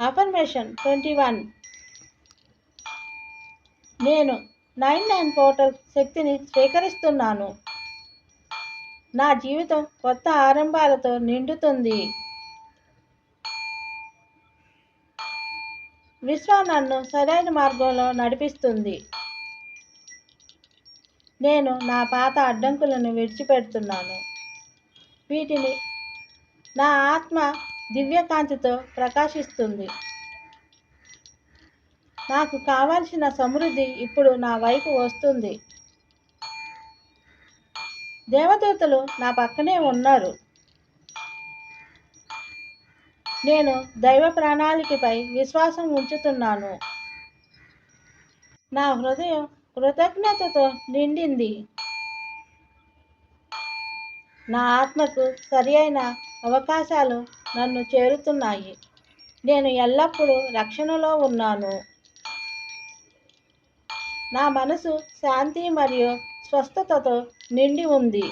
Affirmation twenty one నేను nine nine portal శక్తిని స్వీకరిస్తున్నాను. నా జీవితం కొత్త ఆరంభాలతో నిండుతుంది. విశ్వం నన్ను సరైన మార్గంలో నడిపిస్తుంది. నేను నా పాత అడ్డంకులను విడిచిపెడుతున్నాను. వీటిని నా ఆత్మ దివ్యకాంతితో ప్రకాశిస్తుంది. నాకు కావాల్సిన సమృద్ధి ఇప్పుడు నా వైపు వస్తుంది. దేవదూతలు నా పక్కనే ఉన్నారు. నేను దైవ ప్రణాళికపై విశ్వాసం ఉంచుతున్నాను. నా హృదయం కృతజ్ఞతతో నిండింది. నా ఆత్మకు సరి అయిన అవకాశాలు నన్ను చేరుతున్నాయి. నేను ఎల్లప్పుడూ రక్షణలో ఉన్నాను. నా మనసు శాంతి మరియు స్వస్థతతో నిండి ఉంది.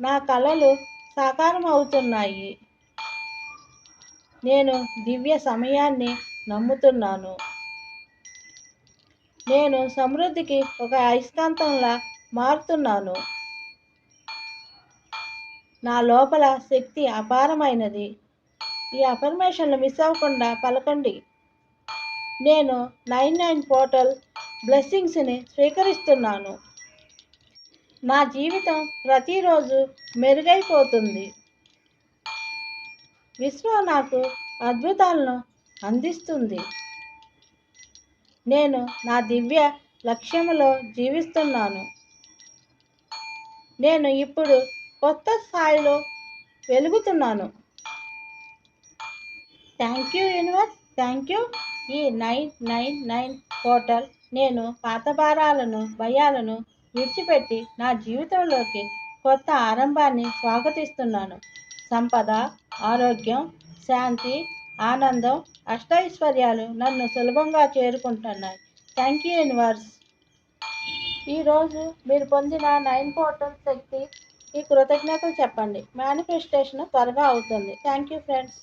నా కళలు సాకారం అవుతున్నాయి నేను దివ్య సమయాన్ని నమ్ముతున్నాను. నేను సమృద్ధికి ఒక అయస్కాంతంలా మారుతున్నాను. నా లోపల శక్తి అపారమైనది. ఈ అఫర్మేషన్లు మిస్ అవ్వకుండా పలకండి. నేను నైన్ నైన్ పోర్టల్ బ్లెస్సింగ్స్ని స్వీకరిస్తున్నాను. నా జీవితం ప్రతిరోజు మెరుగైపోతుంది. విశ్వం నాకు అద్భుతాలను అందిస్తుంది. నేను నా దివ్య లక్ష్యములో జీవిస్తున్నాను. నేను ఇప్పుడు కొత్త స్థాయిలో వెలుగుతున్నాను. Thank you universe. Thank you. ఈ నైన్ నైన్ నైన్ పోర్టల్ నేను పాత భారాలను భయాలను విడిచిపెట్టి నా జీవితంలోకి కొత్త ఆరంభాన్ని స్వాగతిస్తున్నాను. సంపద ఆరోగ్యం శాంతి ఆనందం అష్టైశ్వర్యాలు నన్ను సులభంగా చేరుకుంటున్నాయి. Thank you universe. ఈరోజు మీరు పొందిన నైన్ పోర్టల్ శక్తి ఈ కృతజ్ఞతలు చెప్పండి. మేనిఫెస్టేషన్ త్వరగా అవుతుంది. Thank you friends